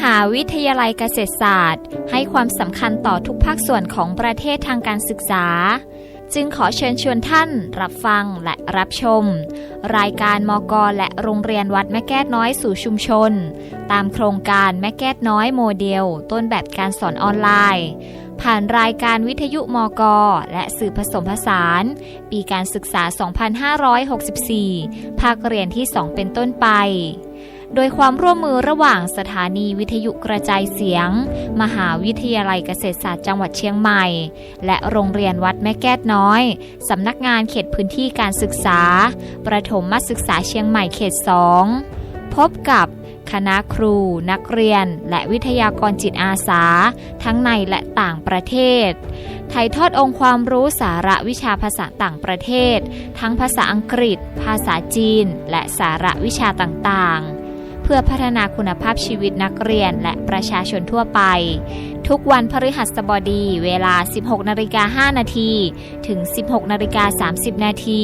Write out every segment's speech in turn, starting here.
หาวิทยาลัยเกษตรศาสตร์ ให้ความสำคัญต่อทุกภาคส่วนของประเทศทางการศึกษา จึงขอเชิญชวนท่านรับฟังและรับชม รายการมกและโรงเรียนวัดแม่แก้วน้อยสู่ชุมชน ตามโครงการแม่แก้วน้อยโมเดล ต้นแบบการสอนออนไลน์ ผ่านรายการวิทยุมกและสื่อผสมผสาน ปีการศึกษา 2564 ภาคเรียนที่ 2 เป็นต้นไป โดยความร่วมมือระหว่างสถานีวิทยุกระจายเสียง มหาวิทยาลัยเกษตรศาสตร์จังหวัดเชียงใหม่ และโรงเรียนวัดแม่แก้วน้อย สำนักงานเขตพื้นที่การศึกษา ประถมมัศึกษาเชียงใหม่เขต 2 พบกับคณะครู นักเรียน และวิทยากรจิตอาสา ทั้งในและต่างประเทศถ่ายทอดองค์ความรู้สาระวิชาภาษาต่างประเทศ ทั้งภาษาอังกฤษ ภาษาจีน และสาระวิชาต่างๆ เพื่อพัฒนาคุณภาพชีวิตนักเรียนและประชาชนทั่วไป ทุกวันพฤหัสบดี เวลา 16นาฬิกา5นาทีถึง 16นาฬิกา30นาที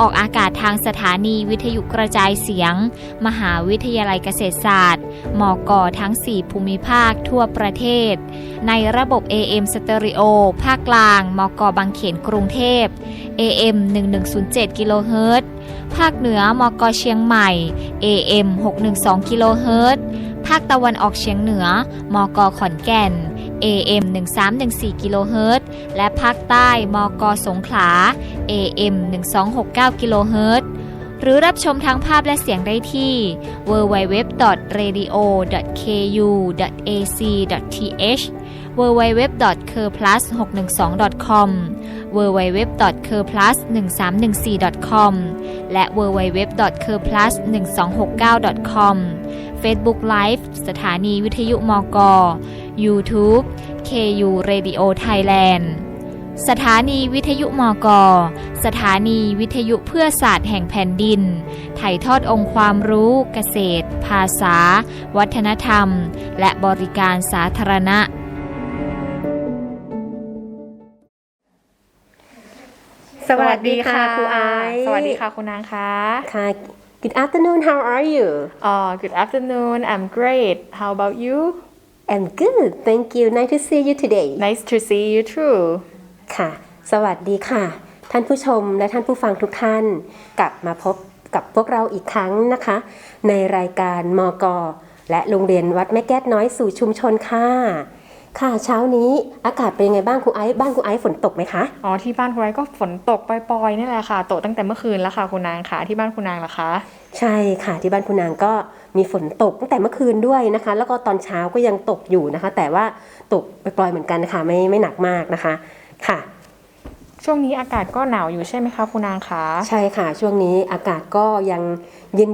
ออกอากาศทางสถานีวิทยุกระจายเสียง มหาวิทยาลัยเกษตรศาสตร์ มกทั้ง 4 ภูมิภาคทั่วประเทศ ในระบบ AM Stereo ภาคกลาง มกบางเขนกรุงเทพ AM 1107กิโลเฮิรตซ์ภาคเหนือ มกเชียงใหม่ AM 612กิโลเฮิรตซ์ ภาคตะวันออกเฉียงเหนือ มกขอนแก่น AM 1314กิโลเฮิรตซ์และภาคใต้ มกสงขลา AM 1269กิโลเฮิรตซ์หรือรับชมทั้งภาพและเสียงได้ที่ www.radio.ku.ac.th www.kerplus612.com www.kerplus1314.com และ www.kerplus1269.com Facebook Live สถานีวิทยุมก YouTube KU Radio Thailand สถานีวิทยุมก สถานีวิทยุเพื่อศาสตร์แห่งแผ่นดิน ถ่ายทอดองค์ความรู้เกษตร ภาษา วัฒนธรรม และบริการสาธารณะ สวัสดีค่ะครูไอซ์สวัสดีค่ะคุณนางคะค่ะ Good afternoon how are you uh, Good afternoon I'm great How about you I'm good thank you nice to see you today Nice to see you too ค่ะ สวัสดีค่ะ ท่านผู้ชมและท่านผู้ฟังทุกท่าน กลับมาพบกับพวกเราอีกครั้งนะคะ ในรายการมก และโรงเรียนวัดแม่แก้วน้อยสู่ชุมชนค่ะ ค่ะเช้านี้อากาศเป็นยังไงบ้างครูไอซ์บ้านครูไอซ์ฝนตกไหมคะอ๋อที่บ้านคุณนางก็ฝนตกปล่อยๆนี่แหละค่ะตกตั้งแต่เมื่อคืนแล้วค่ะคุณนางค่ะที่บ้านคุณนางล่ะคะ ใช่ค่ะที่บ้านคุณนางก็มีฝนตกตั้งแต่เมื่อคืนด้วยนะคะ แล้วก็ตอนเช้าก็ยังตกอยู่นะคะ แต่ว่าตกปล่อยๆเหมือนกันนะคะไม่ไม่หนักมากนะคะค่ะ ช่วงนี้อากาศก็หนาวอยู่ใช่ไหมคะคุณนางคะใช่ค่ะช่วงนี้อากาศก็ยัง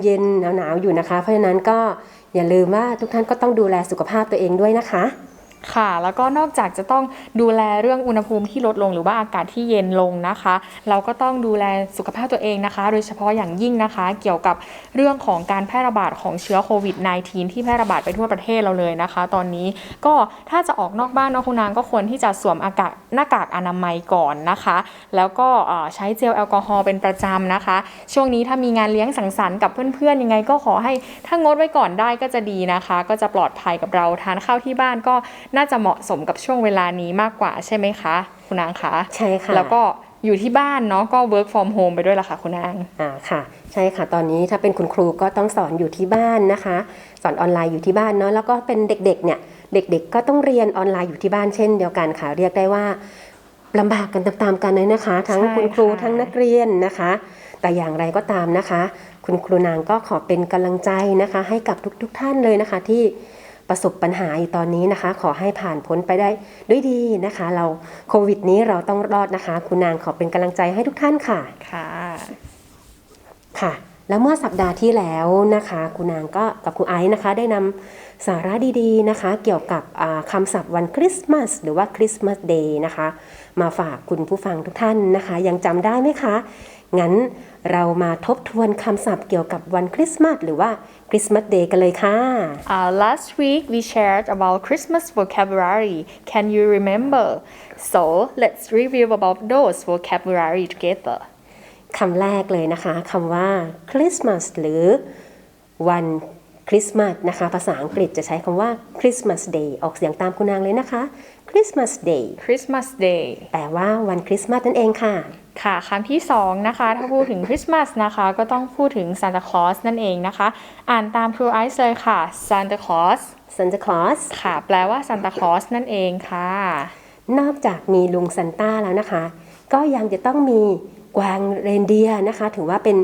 เย็นๆหนาวๆอยู่นะคะ เพราะฉะนั้นก็อย่าลืมว่าทุกท่านก็ต้องดูแลสุขภาพตัวเองด้วยนะคะ ค่ะ แล้วก็นอกจากจะต้องดูแลเรื่องอุณหภูมิที่ลดลงหรือว่าอากาศที่เย็นลงนะคะ เราก็ต้องดูแลสุขภาพตัวเองนะคะ โดยเฉพาะอย่างยิ่งนะคะ เกี่ยวกับเรื่องของการแพร่ระบาดของเชื้อโควิด -19 ที่แพร่ระบาดไปทั่วประเทศเราเลยนะคะ ตอนนี้ก็ถ้าจะออกนอกบ้านนาะคุณนางก็ควรที่จะสวมอากาศหน้ากากอนามัยก่อนนะคะ แล้วก็ใช้เจลแอลกอฮอล์เป็นประจำนะคะ ช่วงนี้ถ้ามีงานเลี้ยงสังสรรค์กับเพื่อนๆยังไงก็ขอให้ถ้างดไว้ก่อนได้ก็จะดีนะคะ ก็จะปลอดภัยกับเราทานข้าวที่บ้านก็น่าจะเหมาะสมกับช่วงเวลานี้มากกว่าใช่ไหมคะคุณนางคะใช่ค่ะแล้วก็อยู่ที่บ้านเนาะก็ work from home ไปด้วยล่ะค่ะคุณนางอ่าค่ะ ใช่ค่ะตอนนี้ถ้าเป็นคุณครูก็ต้องสอนอยู่ที่บ้านนะคะ สอนออนไลน์อยู่ที่บ้านเนาะแล้วก็เป็นเด็กๆเนี่ยเด็กๆ ก็ต้องเรียนออนไลน์อยู่ที่บ้านเช่นเดียวกันค่ะ เรียกได้ว่าลำบากกันตามๆกันเลยนะคะ ทั้งใช่คุณครูค่ะทั้งนักเรียนนะคะ แต่อย่างไรก็ตามนะคะ คุณครูนางก็ขอเป็นกำลังใจนะคะ ให้กับทุกๆท่านเลยนะคะที่ ประสบปัญหาอยู่ตอนนี้นะคะ ขอให้ผ่านพ้นไปได้ด้วยดีนะคะ เราโควิดนี้เราต้องรอดนะคะ คุณนางขอเป็นกำลังใจให้ทุกท่านค่ะค่ะค่ะ แล้วเมื่อสัปดาห์ที่แล้วนะคะ คุณนางก็กับครูไอซ์นะคะ ได้นำสาระดีๆนะคะ เกี่ยวกับอ่าคำศัพท์วันคริสต์มาสหรือว่าคริสต์มาสเดย์นะคะ มาฝากคุณผู้ฟังทุกท่านนะคะ ยังจำได้ไหมคะงั้นเรามาทบทวนคำศัพท์เกี่ยวกับวันคริสต์มาสหรือว่า คริสต์มาสเดย์กันเลยค่ะ Uh, last week we shared about Christmas vocabulary. Can you remember? So let's review about those vocabulary together. คำแรกเลยนะคะคำว่าคริสต์มาสหรือวันคริสต์มาสนะคะ ภาษาอังกฤษจะใช้คำว่า Christmas Day ออกเสียงตามคุณนางเลยนะคะ Christmas Day Christmas Day แปลว่าวันคริสต์มาสนั่นเองค่ะ ค่ะคำที่สองนะคะถ้าพูดถึงคริสต์มาสนะคะก็ต้องพูดถึง Santa Claus นั่นเองนะคะ อ่านตามครูไอซ์เลยค่ะ Santa Claus Santa Claus ค่ะ แปลว่า Santa Claus นั่นเองค่ะ นอกจากมีลุงซันต้าแล้วนะคะ ก็ยังจะต้องมีกวางเรนเดียร์นะคะ ถือว่าเป็น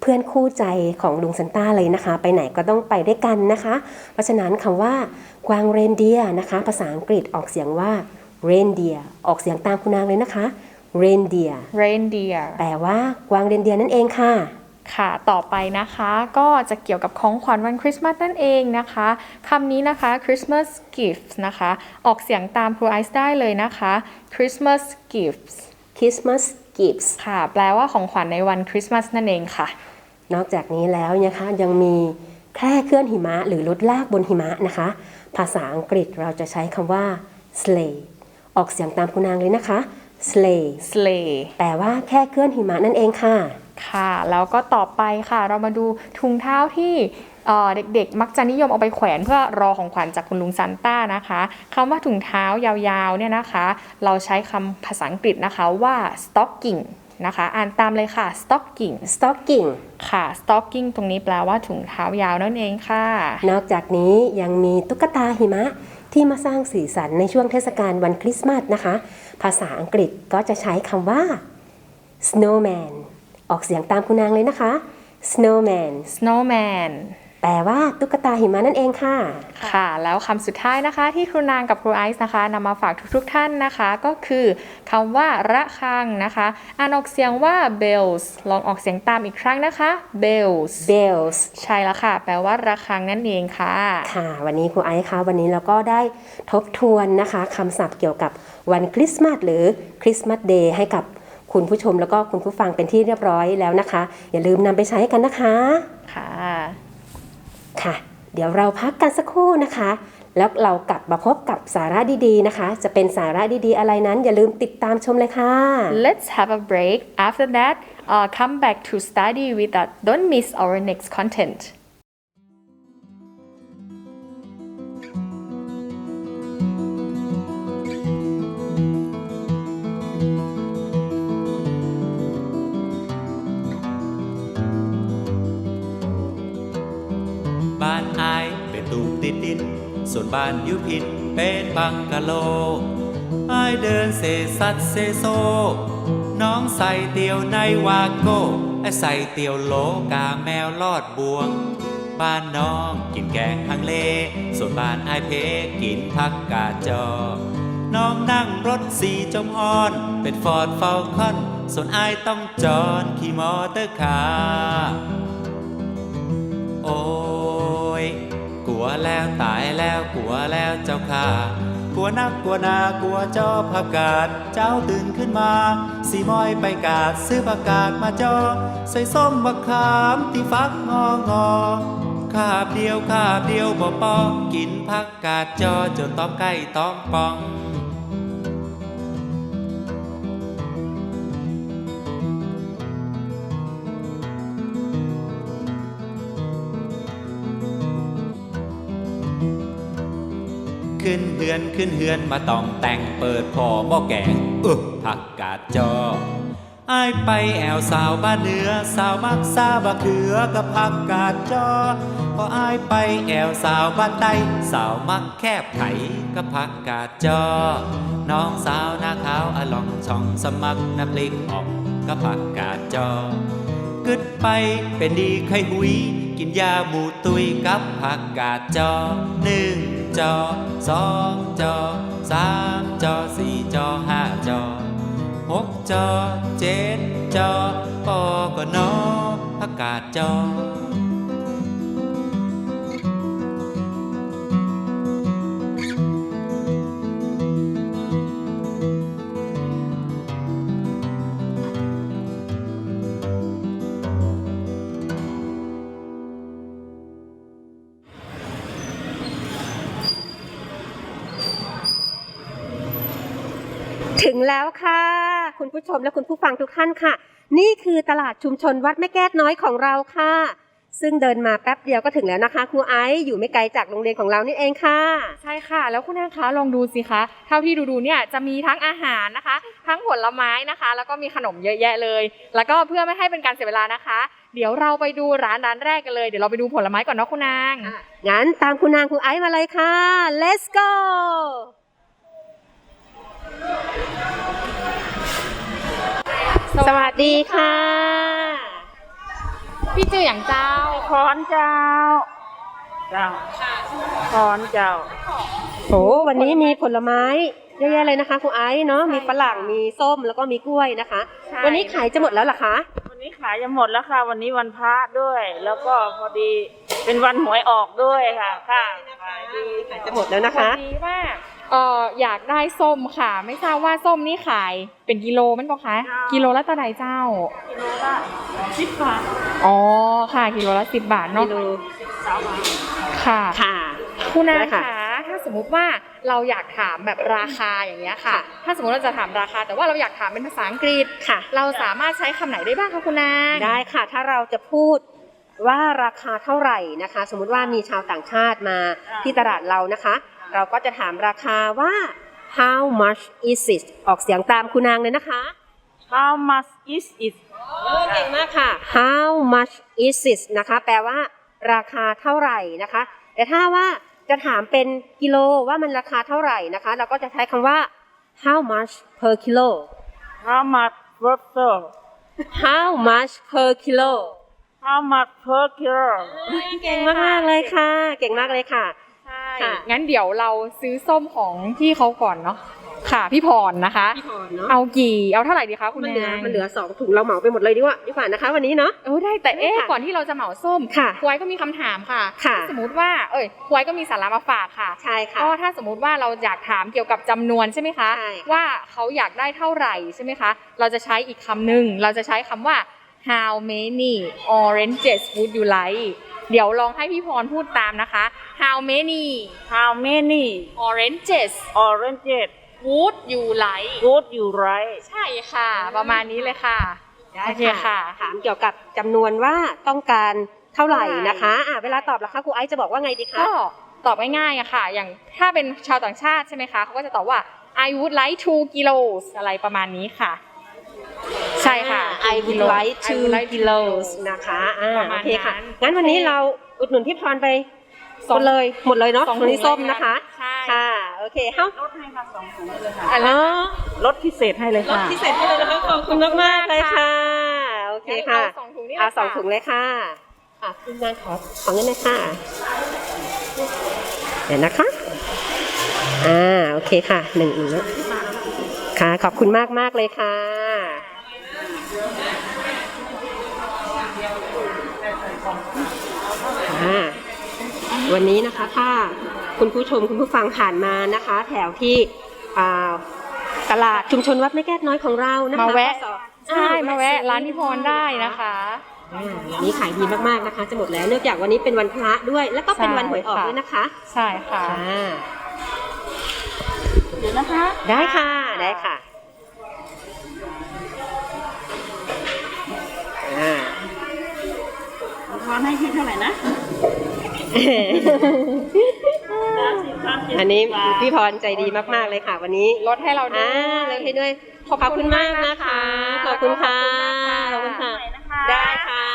เพื่อนคู่ใจของลุงซันต้าเลยนะคะ ไปไหนก็ต้องไปด้วยกันนะคะ เพราะฉะนั้นคำว่ากวางเรนเดียร์นะคะ ภาษาอังกฤษออกเสียงว่า reindeer ออกเสียงตามคุณนางเลยนะคะ reindeer Reindeer แปลว่ากวางเรนเดียร์นั่นเองค่ะ ค่ะ ต่อไปนะคะก็จะเกี่ยวกับของขวัญวันคริสต์มาสนั่นเองนะคะคำนี้นะคะ Christmas gifts นะคะ ออกเสียงตามครูไอซ์ได้เลยนะคะ Christmas gifts Christmas gifts ค่ะ แปลว่าของขวัญในวันคริสต์มาสนั่นเองค่ะ นอกจากนี้แล้วนะคะยังมีแคร่เคลื่อนหิมะหรือรถลากบนหิมะนะคะ ภาษาอังกฤษเราจะใช้คำว่า sleigh ออกเสียงตามคุณนางเลยนะคะ sleigh sleigh แปลว่าแค่เคลื่อนหิมะนั่นเองค่ะ ค่ะ แล้วก็ต่อไปค่ะ เรามาดูถุงเท้าที่เอ่อเด็กๆ มักจะนิยมเอาไปแขวนเพื่อรอของขวัญจากคุณลุงซันต้านะคะคำว่าถุงเท้ายาวๆเนี่ยนะคะ เราใช้คำภาษาอังกฤษนะคะว่า stocking นะคะ อ่านตามเลยค่ะ stocking stocking ค่ะ stocking ตรงนี้แปลว่าถุงเท้ายาวนั่นเองค่ะ นอกจากนี้ยังมีตุ๊กตาหิมะที่มาสร้างสีสันในช่วงเทศกาลวันคริสต์มาสนะคะ ภาษาอังกฤษก็จะใช้คำว่า snowman ออกเสียงตามคุณนางเลยนะคะ snowman snowman แปลว่าตุ๊กตาหิมะนั่นเองค่ะ ค่ะ แล้วคำสุดท้ายนะคะที่ครูนางกับครูไอซ์นะคะนำมาฝากทุกๆท่านนะคะ ก็คือคำว่าระฆังนะคะอ่านออกเสียงว่า bells ลองออกเสียงตามอีกครั้งนะคะ bells bells ใช่แล้วค่ะ แปลว่าระฆังนั่นเองค่ะ ค่ะ วันนี้ครูไอซ์คะวันนี้เราก็ได้ทบทวนนะคะคำศัพท์เกี่ยวกับวันคริสต์มาสหรือคริสต์มาสเดย์ให้กับคุณผู้ชมแล้วก็คุณผู้ฟังเป็นที่เรียบร้อยแล้วนะคะ อย่าลืมนำไปใช้กันนะคะ ค่ะ ค่ะ เดี๋ยวเราพักกันสักครู่นะคะ แล้วเรากลับมาพบกับสาระดีๆนะคะ จะเป็นสาระดีๆอะไรนั้น อย่าลืมติดตามชมเลยค่ะ let's have a break after that uh, come back to study with us don't miss our next content บ้านยุพินเป็นบังกะโลอายเดินเซซัดเซโซ น้องใส่เตียวในวาโก้ไอใส่เตียวโลกาแมวลอดบวง บ้านน้องกินแกงฮังเล ส่วนบ้านอายเพกินผักกาจอ น้องนั่งรถสีจมอ่อน เป็นฟอร์ดเฟลคอน ส่วนอายต้องจอนขี่มอเตอร์คาร์ วแล้วตายแล้วกลัวแล้วเจ้าค่ะกลัวนักกลัวนากลัวจอผักกาดเจ้าตื่นขึ้นมาสีมอยไปกาดซื้อผักกาดมาจอ ใส่ส้มมะขามที่ฟักงองอคาบเดียวคาบเดียวบ่ปอกินผักกาดจอจนต้องใกล้ต้องปอง ขึ้นเฮือนขึ้นเฮือนมาต้องแต่งเปิดพอบ่แกงเออผักกาดจออายไปแอวสาวบ้านเหนือสาวมักซาบะเขือกับผักกาดจอพออายไปแอวสาวบ้านใต้สาวมักแคบไถกับผักกาดจอ น้องสาวหน้าขาวอลองช่องสมักน้ำพริกอ่อมกับผักกาดจอกึดไปเป็นดีไข่หุย กินยาหมูตุยกับผักกาดจอหนึ่งจอสองจอสามจอสี่จอห้าจอหกจอเจ็ดจอปอก็นอผักกาดจอ ผู้ชมและคุณผู้ฟังทุกท่านค่ะ นี่คือตลาดชุมชนวัดแม่แก้วน้อยของเราค่ะ ซึ่งเดินมาแป๊บเดียวก็ถึงแล้วนะคะครูไอซ์อยู่ไม่ไกลจากโรงเรียนของเรานี่เองค่ะ ใช่ค่ะ แล้วคุณนางคะลองดูสิคะเท่าที่ดูดูๆเนี่ยจะมีทั้งอาหารนะคะ ทั้งผลไม้นะคะ แล้วก็มีขนมเยอะแยะเลย แล้วก็เพื่อไม่ให้เป็นการเสียเวลานะคะ เดี๋ยวเราไปดูร้านร้านแรกกันเลยเดี๋ยวเราไปดูผลไม้ก่อนเนาะคุณนางงั้นตามคุณนางครูไอซ์มาเลยค่ะ let's go สวัสดีค่ะ พี่จืออย่างเจ้าคอนเจ้า เจ้าคอนเจ้าโหวันนี้มีผลไม้เยอะแยะเลยนะคะครูไอซ์เนาะมีฝรั่งมีส้มแล้วก็มีกล้วยนะคะ ใช่ วันนี้ขายจะหมดแล้วเหรอคะวันนี้ขายจะหมดแล้วค่ะ วันนี้วันพระด้วย แล้วก็พอดีเป็นวันหวยออกด้วยค่ะ ค่ะขายดี ขายจะหมดแล้วนะคะพอดีว่า เอออยากได้ส้มค่ะ ไม่ทราบว่าส้มนี่ขายเป็นกิโลมันก็คะกิโลละเท่าไหร่เจ้า กิโลละสิบบาทอ๋อค่ะ กิโลละสิบบาทเนาะกิโลสามบาทค่ะค่ะคุณนาได้ค่ะคะถ้าสมมุติว่าเราอยากถามแบบราคาอย่างเงี้ยค่ะค่ะ ถ้าสมมติเราจะถามราคา แต่ว่าเราอยากถามเป็นภาษาอังกฤษค่ะ เราสามารถใช้คำไหนได้บ้างคะคุณนางได้ค่ะ ถ้าเราจะพูดว่าราคาเท่าไหร่นะคะ สมมุติว่ามีชาวต่างชาติมาที่ตลาดเรานะคะ เราก็จะถามราคาว่า how much is it ออกเสียงตามคุณนางเลยนะคะ How much is it เก่งมากค่ะ how much is it นะคะ แปลว่า ราคาเท่าไหร่นะคะ แต่ถ้าว่าจะถามเป็นกิโลว่ามันราคาเท่าไหร่นะคะ เราก็จะใช้คำว่า how much per kilo How much per kilo how much per kilo How much per kilo เก่งมากๆเลยค่ะ เก่งมากเลยค่ะใช่ค่ะ งั้นเดี๋ยวเราซื้อส้มของพี่เขาก่อนเนาะค่ะพี่พรนะคะ พี่พรเนาะเอากี่เอาเท่าไหร่ดีคะคุณมันเหลือนางมันเหลือสองถุงเราเหมาไปหมดเลยดีกว่าดีกว่านะคะ วันนี้เนาะเออได้แต่เอ๊ะค่ะก่อนที่เราจะเหมาส้มค่ะควายก็มีคำถามค่ะค่ะถ้าสมมติว่าเอ้ยควายก็มีสาระมาฝากค่ะใช่ค่ะก็ถ้าสมมุติว่าเราอยากถามเกี่ยวกับจำนวนใช่ไหมคะใช่ค่ะว่าเขาอยากได้เท่าไหร่ใช่ไหมคะ เราจะใช้อีกคำหนึ่งเราจะใช้คำว่า how many oranges would you like เดี๋ยวลองให้พี่พรพูดตามนะคะ how many How many oranges oranges would you like would you like ใช่ค่ะ ประมาณนี้เลยค่ะได้โอเคค่ะ ถามเกี่ยวกับจำนวนว่าต้องการเท่าไหร่นะคะอะเวลาตอบล่ะคะครูไอซ์จะบอกว่าไงดีคะ ก็ตอบง่ายๆอะค่ะ อย่างถ้าเป็นชาวต่างชาติใช่ไหมคะเขาก็จะตอบว่า I would like two kilos อะไรประมาณนี้ค่ะ ใช่ค่ะอ่า I would like I two would like two kilos นะคะอ่าประมาโอณเคค่ะ นั้น งั้นวันนี้เราอุดหนุนพี่พรไปสองหมดเลยหมดเลยเนาะสองวันนี้ถุงส้มเลยนะคะ ใช่ ค่ะ โอเคเฮ้าลดให้ค่ะสองถุงเลยค่ะอะไรอ๋อลดพิเศษให้เลยค่ะ พิเศษให้เลยนะคะขอบคุณมากๆเลยค่ะ โอเคค่ะงั้นเอาสองถุงนี่เอาเลยสองค่ะถุงเลยค่ะอะคุณงานขอขอเงินเลยค่ะ เดี๋ยวนะคะ อ่า โอเคค่ะ หนึ่งหนึ่งนะค่ะ ขอบคุณมากมากๆเลยค่ะ ค่ะวันนี้นะคะถ้าคุณผู้ชมคุณผู้ฟังผ่านมานะคะ แถวที่อ่าตลาดชุมชนวัดแม่แก้วน้อยของเรานะคะมาแวะ ก็สอบใช่มาแวะร้านพี่พรได้นะคะ อ่าวันนี้ขายดีมากๆนะคะ จะหมดแล้วเนื่องจากวันนี้เป็นวันพระด้วย แล้วก็เป็นใช่วันหวยออกค่ะด้วยนะคะใช่ค่ะค่ะเดี๋ยวนะคะ ได้ค่ะได้ค่ะอ่าทอนให้พี่เท่าไหร่นะ อันนี้บาทพี่พรใจดีมากๆเลยค่ะ วันนี้ลดให้เราด้อ่าวยเลยให้ด้วย ขอบขอบคุคุณณมากมากนะคะนะคะ ขอบคุณค่ะ ขอบคุณขอบค่ะคุณค่ะใหม่นะคะได้ค่ะ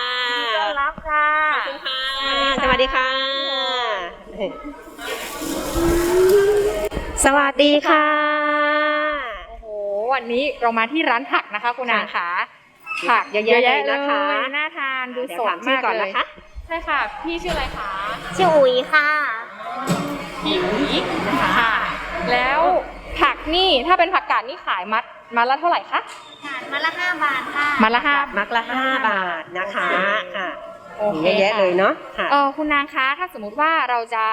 ต้อนรับค่ะ ขอบคุณค่ะ สวัสดีค่ะ สวัสดีค่ะ โอ้โห วันนี้เรามาที่ร้านผักนะคะคุณนางค่ะผักเยอะแยะเลยนะคะน่าทานดูเดี๋ยสวดถามชื่อมากก่อนเลนะยคะ ใช่ค่ะ พี่ชื่ออะไรคะ ชื่ออุ๋ยค่ะ พี่อุ๋ยค่ะ แล้วผักนี่ถ้าเป็นผักกาดนี่ขายมัดมัดละเท่าไหร่คะค่ะมาละห้าบาทค่ะ มัดละห้ามักละห้าบาทนะคะค่ะโอเคมีเยอะแยะเลยเนาะค่ะเออคุณนางคะถ้าสมมุติว่าเราจะ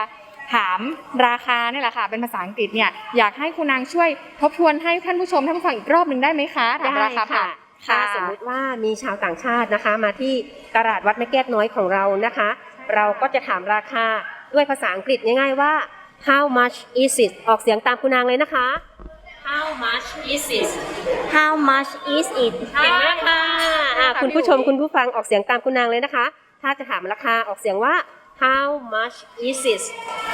ถามราคาเนี่ยแหละค่ะ เป็นภาษาอังกฤษเนี่ยอยากให้คุณนางช่วยทบทวนให้ท่านผู้ชมท่านผู้ฟังอีกรอบหนึ่งได้ไหมคะถามได้ราคาผั ค่ะกถ้าสมมุติว่ามีชาวต่างชาตินะคะ มาที่ตลาดวัดแม่แก้วน้อยของเรานะคะ เราก็จะถามราคาด้วยภาษาอังกฤษง่ายๆว่า how much is it ออกเสียงตามคุณนางเลยนะคะ how much is it How much is it เก่งมากค่ะอ่าคุณผู้ชมคุณผู้ฟังออกเสียงตามคุณนางเลยนะคะ ถ้าจะถามราคาออกเสียงว่า how much is it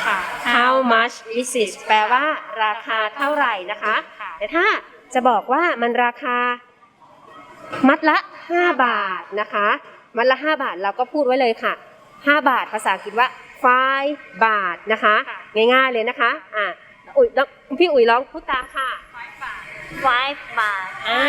ค่ะ how much is it แปลว่าราคาเท่าไหร่นะคะค่ะแต่ถ้าจะบอกว่ามันราคา มัดละ 5 บาทนะคะ มัดละ 5 บาทเราก็พูดไว้เลยค่ะ 5 บาทภาษาอังกฤษว่า 5 บาทนะคะ ง่ายๆเลยนะคะอะอุ๋ยลองพี่อุ๋ยร้องพูดตามค่ะ five บาทอ่า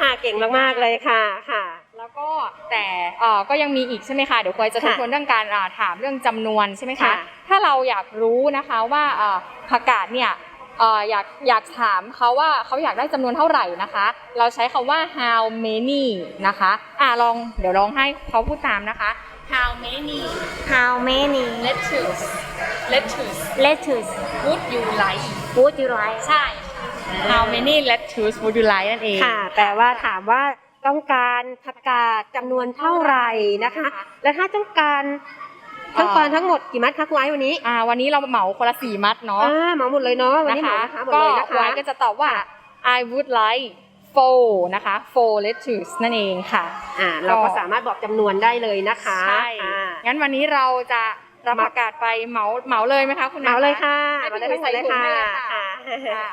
ค่ะเก่งมากๆเลยค่ะค่ะ แล้วก็แต่เอ่อก็ยังมีอีกใช่ไหมคะเดี๋ยวคอยจะทบค่ะทวนเรื่องการอ่าถามเรื่องจำนวนใช่ไหมคะ ค่ะ ถ้าเราอยากรู้นะคะว่าเอ่อผักกาดเนี่ยเอ่ออยากอยากถามเขาว่าเขาอยากได้จำนวนเท่าไหร่นะคะ เราใช้คำว่า how many นะคะอ่าลองเดี๋ยวลองให้เขาพูดตามนะคะ how many how many lettuce lettuce lettuce would you like would you like ใช่ how many lettuce would you like นั่นเองค่ะแปลว่าถามว่าต้องการผักกาดจำนวนเท่าไหร่นะคะ และถ้าต้องการ ทั้งปอนทั้งหมดกี่มัดคะคุณไอ้วันนี้อ่าวันนี้เราเหมาคนละสี่มัดเนาะอ่าเหมาหมดเลยเนาะวันนะนี้เหคะมานะคะหมดก็เลยนะคะไว้ก็จะตอบว่า I would like four นะคะ four lettuce นั่นเองค่ะอ่าเราก็สามารถบอกจำนวนได้เลยนะคะใช่อ่างั้นวันนี้เราจะรับประกาศไปเหมาเหมาเลยไหมคะคุณเหมาเลยค่ะให้เหมาพี่ได้อุ๋ทั้ยงหมใส่ดเลยถุงค่ะให้เลยค่ะค่ะค่ะ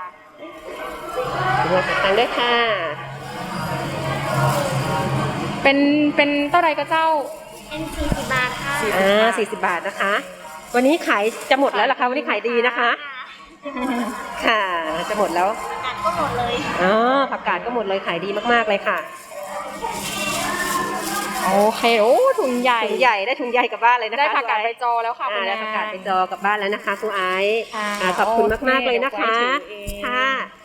ตังค์ด้วยค่ะ เป็นเป็นเท่าไรก็เจ้า เป็นสี่สิบบาทค่ะอ่าสี่สิบบาทนะคะ วันนี้ขายจะหมดแล้วเหรอคะ วันนี้ขายดีนะคะ ค่ะ จะหมดแล้วกัดก็หมดเลยอ๋อ ผักกาดก็หมดเลยขายดีมากๆเลยค่ะ โอเคโอ้ถุงใหญ่ ถุงใหญ่ได้ถุงใหญ่กลับบ้านเลยนะคะได้ผักกาดคุณไปไอซ์จอแล้วค่ะคุอ่าณได้นางผักกาดไปจอกลับบ้านแล้วนะคะครูไอซ์ค่ะอ่าขอบคุณโอเคมากๆเลยนะคะเดี๋ยวไว้ถือเองค่ะ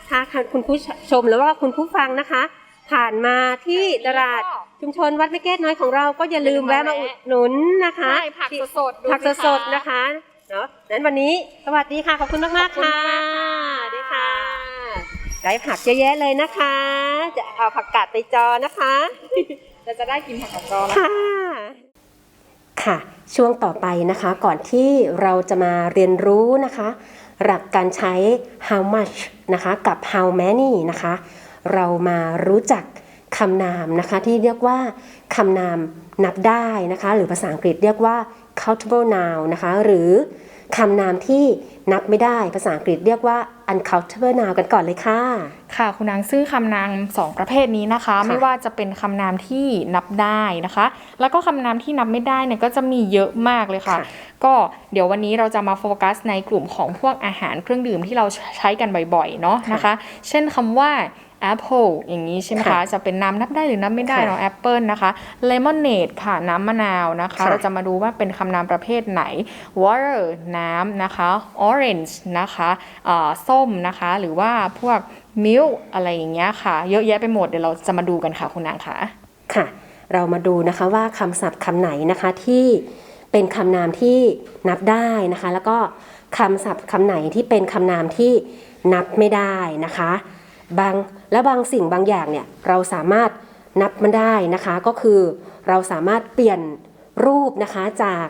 ถ้าคุณผู้ชมหรือว่าคุณผู้ฟังนะคะ ผ่านมาที่ตลาดชุมชนวัดแม่เกศน้อยของเราก็อย่าลืมแวะมาอุดหนุนนะคะใช่ผักสดๆดูผักสิสดๆนะคะเนาะนั้นวันนี้สวัสดีค่ะขอบคุณมากๆค่ะขอบคุณมากค่ะสวัสดีค่ะได้ผักเยอะแยะเลยนะคะ จะเอาผักกาดไปจอนะคะเราจะได้กินผักกาดจอแล้วค่ะค่ะ ช่วงต่อไปนะคะ ก่อนที่เราจะมาเรียนรู้นะคะ หลักการใช้ how much นะคะ กับ how many นะคะ เรามารู้จักคำนามนะคะที่เรียกว่าคำนามนับได้นะคะ หรือภาษาอังกฤษเรียกว่า countable noun นะคะ หรือคำนามที่นับไม่ได้ภาษาอังกฤษเรียกว่า uncountable noun กันก่อนเลยค่ะ ค่ะ คุณนางซึ่งคำนามสองประเภทนี้นะคะ ไม่ว่าจะเป็นคำนามที่นับได้นะคะ แล้วก็คำนามที่นับไม่ได้เนี่ยก็จะมีเยอะมากเลยค่ะค่ะก็เดี๋ยววันนี้เราจะมาโฟกัสในกลุ่มของพวกอาหารเครื่องดื่มที่เราใช้กันบ่อยๆเนาะนะคะ เช่นคำว่า apple อย่างนี้ใช่ไหมคะค่ะจะเป็นน้ำนับได้หรือนับไม่ได้ค่ะเนาะ apple นะคะ lemonade ค่ะน้ำมะนาวนะคะค่ะเราจะมาดูว่าเป็นคำนามประเภทไหน water น้ำนะคะ orange นะคะเอ่อส้มนะคะ หรือว่าพวก milk อะไรอย่างเงี้ยค่ะ เยอะแยะไปหมดเดี๋ยวเราจะมาดูกันค่ะคุณนางค่ะค่ะ เรามาดูนะคะว่าคำศัพท์คำไหนนะคะที่เป็นคำนามที่นับได้นะคะ แล้วก็คำศัพท์คำไหนที่เป็นคำนามที่นับไม่ได้นะคะ บางและบางสิ่งบางอย่างเนี่ยเราสามารถนับมันได้นะคะก็คือเราสามารถเปลี่ยนรูปนะคะจาก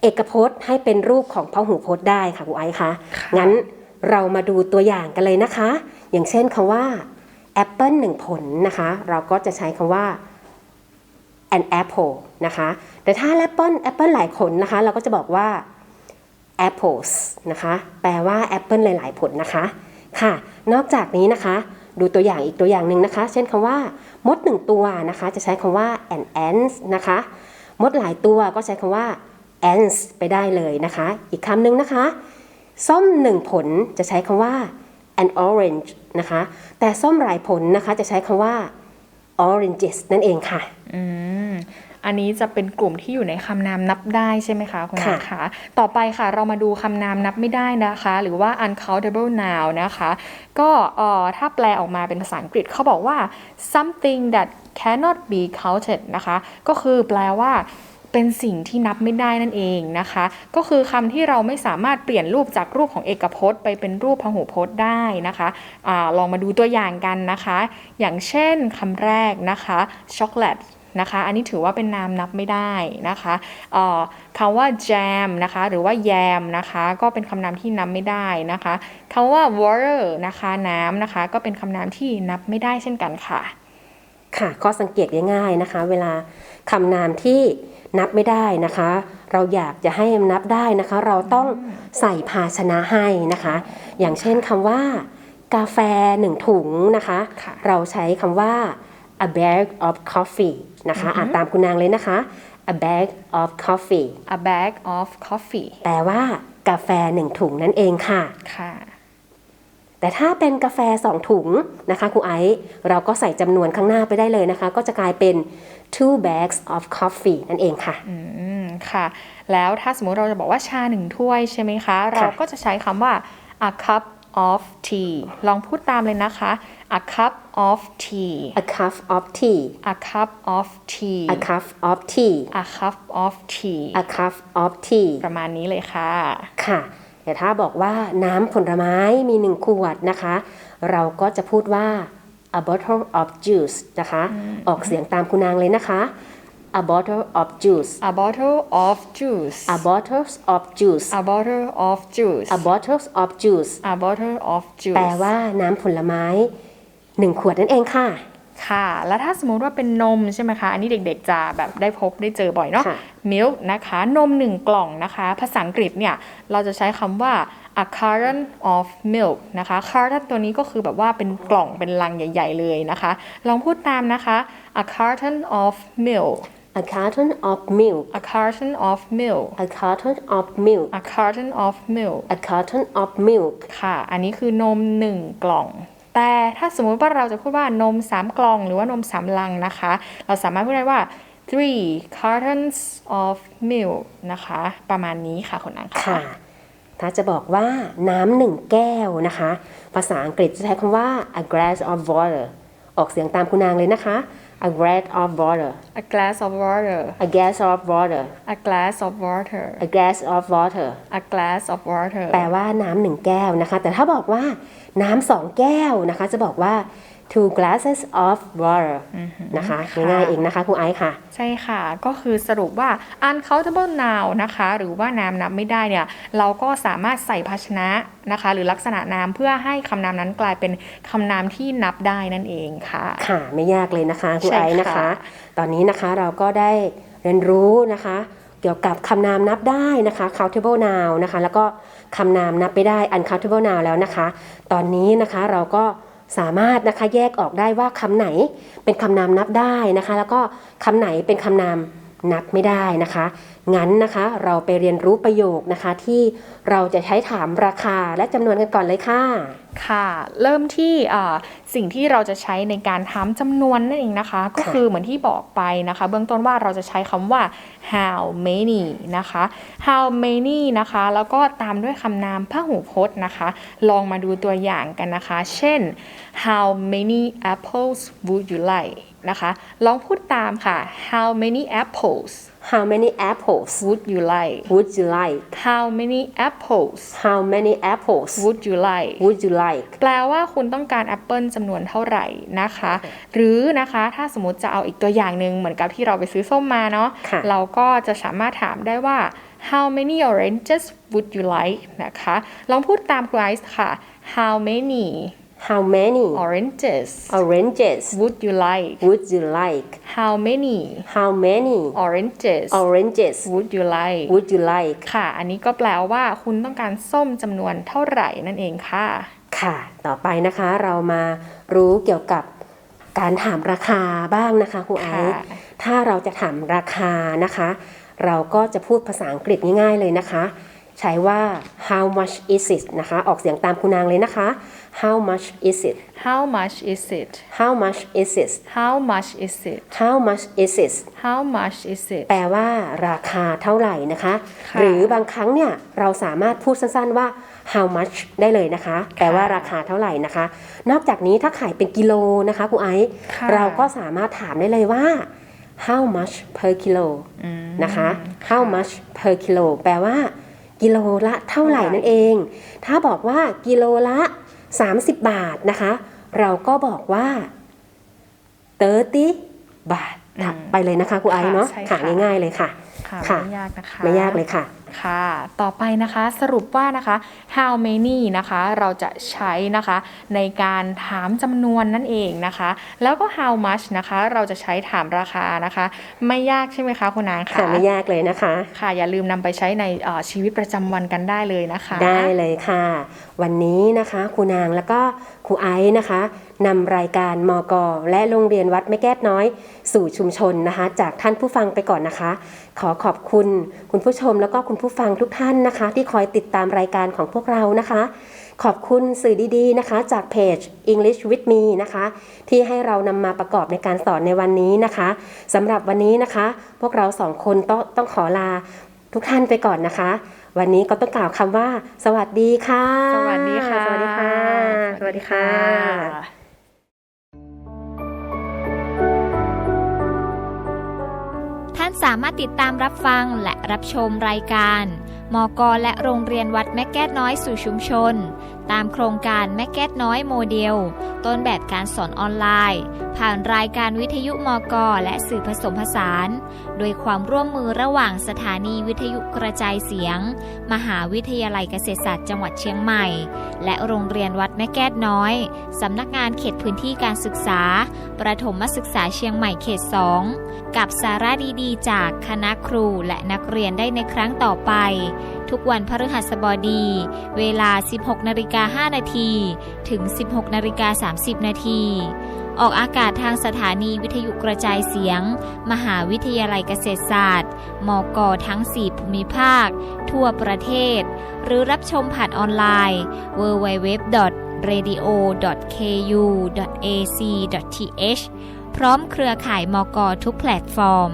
เอกพจน์ให้เป็นรูปของพหูพจน์ได้ค่ะครูไอซ์คะงั้นเรามาดูตัวอย่างกันเลยนะคะ อย่างเช่นคำว่าแอปเปิลหนึ่งผลนะคะ เราก็จะใช้คำว่า an apple นะคะ แต่ถ้าแอปเปิลแอปเปิลหลายผลนะคะ เราก็จะบอกว่า apples นะคะ แปลว่าแอปเปิลหลาย ๆ ผลนะคะ ค่ะ นอกจากนี้นะคะ ดูตัวอย่างอีกตัวอย่างหนึ่งนะคะ เช่นคำว่ามดหนึ่งตัวนะคะ จะใช้คำว่า an ants นะคะ มดหลายตัวก็ใช้คำว่า ants ไปได้เลยนะคะ อีกคำหนึ่งนะคะ ส้มหนึ่งผลจะใช้คำว่า an orange นะคะ แต่ส้มหลายผลนะคะจะใช้คำว่า oranges นั่นเองค่ะ อืมอันนี้จะเป็นกลุ่มที่อยู่ในคำนามนับได้ใช่ไหมคะคุณค่ะนางคะต่อไปค่ะเรามาดูคำนามนับไม่ได้นะคะ หรือว่า uncountable noun นะคะ ก็เอ่อถ้าแปลออกมาเป็นภาษาอังกฤษเขาบอกว่า something that cannot be counted นะคะ ก็คือแปลว่าเป็นสิ่งที่นับไม่ได้นั่นเองนะคะ ก็คือคำที่เราไม่สามารถเปลี่ยนรูปจากรูปของเอกพจน์ ไปเป็นรูปพหูพจน์ได้นะคะอาลองมาดูตัวอย่างกันนะคะ อย่างเช่นคำแรกนะคะช็อกโกแลต นะคะ อันนี้ถือว่าเป็นนามนับไม่ได้นะคะเอ่อคำว่า jam นะคะ หรือว่า yam นะคะ ก็เป็นคำนามที่นับไม่ได้นะคะคำว่า water นะคะน้ำนะคะ ก็เป็นคำนามที่นับไม่ได้เช่นกันค่ะ ค่ะข้อสังเกตง่ายๆนะคะ เวลาคำนามที่นับไม่ได้นะคะ เราอยากจะให้นับได้นะคะ เราต้องใส่ภาชนะให้นะคะ อย่างเช่นคำว่า กาแฟหนึ่งถุงนะคะค่ะเราใช้คำว่า a bag of coffee นะคะอ่านตามคุณนางเลยนะคะ a bag of coffee a bag of coffee แปลว่ากาแฟหนึ่งถุงนั่นเองค่ะ ค่ะ แต่ถ้าเป็นกาแฟ2ถุงนะคะครูไอซ์เราก็ใส่จำนวนข้างหน้าไปได้เลยนะคะ ก็จะกลายเป็น two bags of coffee นั่นเองค่ะ อืม ค่ะ แล้วถ้าสมมุติเราจะบอกว่าชาหนึ่งถ้วยใช่ไหมคะ เราก็จะใช้คำว่า a cup of tea ลองพูดตามเลยนะคะ a cup of tea a cup of tea a cup of tea a cup of tea a cup of tea a cup of tea ประมาณนี้เลยค่ะ ค่ะ แต่ถ้าบอกว่าน้ำผลไม้มีหนึ่งขวดนะคะ เราก็จะพูดว่า a bottle of juice นะคะ ออกเสียงตามคุณนางเลยนะคะ a bottle of juice a bottle of juice a bottles of juice a bottle of juice a bottles of juice a bottle of juice แปลว่าน้ำผลไม้หนึ่งขวดนั่นเองค่ะ ค่ะ แล้วถ้าสมมุติว่าเป็นนมใช่ไหมคะ อันนี้เด็กๆจะแบบได้พบได้เจอบ่อยเนาะค่ะ milk นะคะ นมหนึ่งกล่องนะคะ ภาษาอังกฤษเนี่ย เราจะใช้คำว่า a carton of milk นะคะ carton ตัวนี้ก็คือแบบว่าเป็นกล่องเป็นลังใหญ่ ๆ เลยนะคะ ลองพูดตามนะคะ a carton of milk a carton of milk a carton of milk a carton of milk a carton of milk a carton of milk ค่ะ อันนี้คือนม1กล่อง แต่ถ้าสมมุติว่าเราจะพูดว่านม3กล่องหรือว่านม3ลังนะคะ เราสามารถพูดได้ว่า three cartons of milk นะคะ ประมาณนี้ค่ะคุณอังค่ะ ถ้าจะบอกว่าน้ำหนึ่งแก้วนะคะ ภาษาอังกฤษจะใช้คำว่า a glass of water ออกเสียงตามคุณนางเลยนะคะ a glass of water a glass of water a glass of water a glass of water a glass of water a glass of water แปลว่าน้ำหนึ่งแก้วนะคะ แต่ถ้าบอกว่าน้ำสองแก้วนะคะ จะบอกว่า two glasses of water นะคะค่ะง่ายๆเองนะคะครูไอซ์ค่ะ ใช่ค่ะ ก็คือสรุปว่า uncountable noun นะคะ หรือว่าน้ำนับไม่ได้เนี่ย เราก็สามารถใส่ภาชนะนะคะ หรือลักษณะนามเพื่อให้คำนามนั้นกลายเป็นคำนามที่นับได้นั่นเองค่ะ ค่ะ ไม่ยากเลยนะคะครูใช่ไอซ์ค่ะนะคะ ตอนนี้นะคะเราก็ได้เรียนรู้นะคะ เกี่ยวกับคำนามนับได้นะคะ countable noun นะคะ แล้วก็คำนามนับไม่ได้ uncountable noun แล้วนะคะ ตอนนี้นะคะเราก็ สามารถนะคะแยกออกได้ว่าคำไหนเป็นคำนามนับได้นะคะ แล้วก็คำไหนเป็นคำนามนับไม่ได้นะคะ งั้นนะคะเราไปเรียนรู้ประโยคนะคะที่เราจะใช้ถามราคาและจำนวนกันก่อนเลยค่ะ ค่ะ เริ่มที่อ่าสิ่งที่เราจะใช้ในการถามจำนวนนั่นเองนะคะ ก็คือเหมือนที่บอกไปนะคะ เบื้องต้นว่าเราจะใช้คำว่า how many นะคะ how many นะคะ แล้วก็ตามด้วยคำนามพหูพจน์นะคะ ลองมาดูตัวอย่างกันนะคะ เช่น how many apples would you like นะคะ ลองพูดตามค่ะ how many apples How many apples would you like would you like how many apples How many apples would you like would you like แปลว่าคุณต้องการแอปเปิลจำนวนเท่าไหร่นะคะ หรือนะคะถ้าสมมติจะเอาอีกตัวอย่างหนึ่งเหมือนกับที่เราไปซื้อส้มมาเนาะค่ะเราก็จะสามารถถามได้ว่า how many oranges would you like นะคะ ลองพูดตามครูไอซ์ค่ะ how many How many oranges oranges would you like would you like how many How many oranges oranges would you like would you like ค่ะ อันนี้ก็แปลว่าคุณต้องการส้มจำนวนเท่าไหร่นั่นเองค่ะ ค่ะ ต่อไปนะคะเรามารู้เกี่ยวกับการถามราคาบ้างนะคะครูไอซ์ค่ะถ้าเราจะถามราคานะคะ เราก็จะพูดภาษาอังกฤษง่ายๆเลยนะคะ ใช้ว่า how much is it นะคะ ออกเสียงตามคุณนางเลยนะคะ how much is it how much is it how much is it how much is it how much is it how much is it แปลว่าราคาเท่าไหร่นะคะค่ะหรือบางครั้งเนี่ยเราสามารถพูดสั้นๆว่า how much ได้เลยนะคะ แปลว่าราคาเท่าไหร่นะคะ นอกจากนี้ถ้าขายเป็นกิโลนะคะครูไอซ์ค่ะเราก็สามารถถามได้เลยว่า how much per kilo นะคะ how much per kilo แปลว่า กิโลละเท่าไหร่นั่นเอง ถ้าบอกว่ากิโลละ 30 บาทนะคะ เราก็บอกว่า30บาทค่ะไปเลยนะคะครูไอซ์เนาะใช่ค่ะค่ะง่ายๆเลยค่ะค่ะ ค่ะไม่ยากนะคะไม่ยากเลยค่ะ ค่ะ ต่อไปนะคะสรุปว่านะคะ how many นะคะเราจะใช้นะคะในการถามจำนวนนั่นเองนะคะ แล้วก็ how much นะคะเราจะใช้ถามราคานะคะ ไม่ยากใช่ไหมคะคุณนางค่ะคะไม่ยากเลยนะคะ ค่ะอย่าลืมนำไปใช้ในเอ่อชีวิตประจำวันกันได้เลยนะคะ ได้เลยค่ะ วันนี้นะคะครูนางแล้วก็ ครูไอซ์นะคะนำรายการมกและโรงเรียนวัดแม่แก้วน้อย สู่ชุมชนนะคะ จากท่านผู้ฟังไปก่อนนะคะ ขอขอบคุณคุณผู้ชมแล้วก็คุณผู้ฟังทุกท่านนะคะ ที่คอยติดตามรายการของพวกเรานะคะ ขอบคุณสื่อดีๆนะคะ จากเพจ English with me นะคะ ที่ให้เรานำมาประกอบในการสอนในวันนี้นะคะสำหรับวันนี้นะคะ พวกเราสองคนต้องต้องขอลาทุกท่านไปก่อนนะคะ วันนี้ก็ต้องกล่าวคำว่า สวัสดีค่ะ สวัสดีค่ะ สวัสดีค่ะ สวัสดีค่ะท่านสามารถติดตามรับฟังและรับชมรายการ มกและโรงเรียนวัดแม่แก้วน้อยสู่ชุมชน ตามโครงการแม่แก้วน้อยโมเดล ต้นแบบการสอนออนไลน์ ผ่านรายการวิทยุมก และสื่อผสมผสาน โดยความร่วมมือระหว่างสถานีวิทยุกระจายเสียง มหาวิทยาลัยเกษตรศาสตร์จังหวัดเชียงใหม่ และโรงเรียนวัดแม่แก้วน้อยสำนักงานเขตพื้นที่การศึกษา ประถมศึกษาเชียงใหม่เขต 2 กับสาระดีๆ จากคณะครูและนักเรียนได้ในครั้งต่อไป ทุกวันพฤหัสบดี เวลา 16นาฬิกา5นาทีถึง 16นาฬิกา30นาทีออกอากาศทางสถานีวิทยุกระจายเสียง มหาวิทยาลัยเกษตรศาสตร์ มกทั้ง 4 ภูมิภาค ทั่วประเทศ หรือรับชมผ่านออนไลน์ www.radio.ku.ac.th พร้อมเครือข่ายมกทุกแพลตฟอร์ม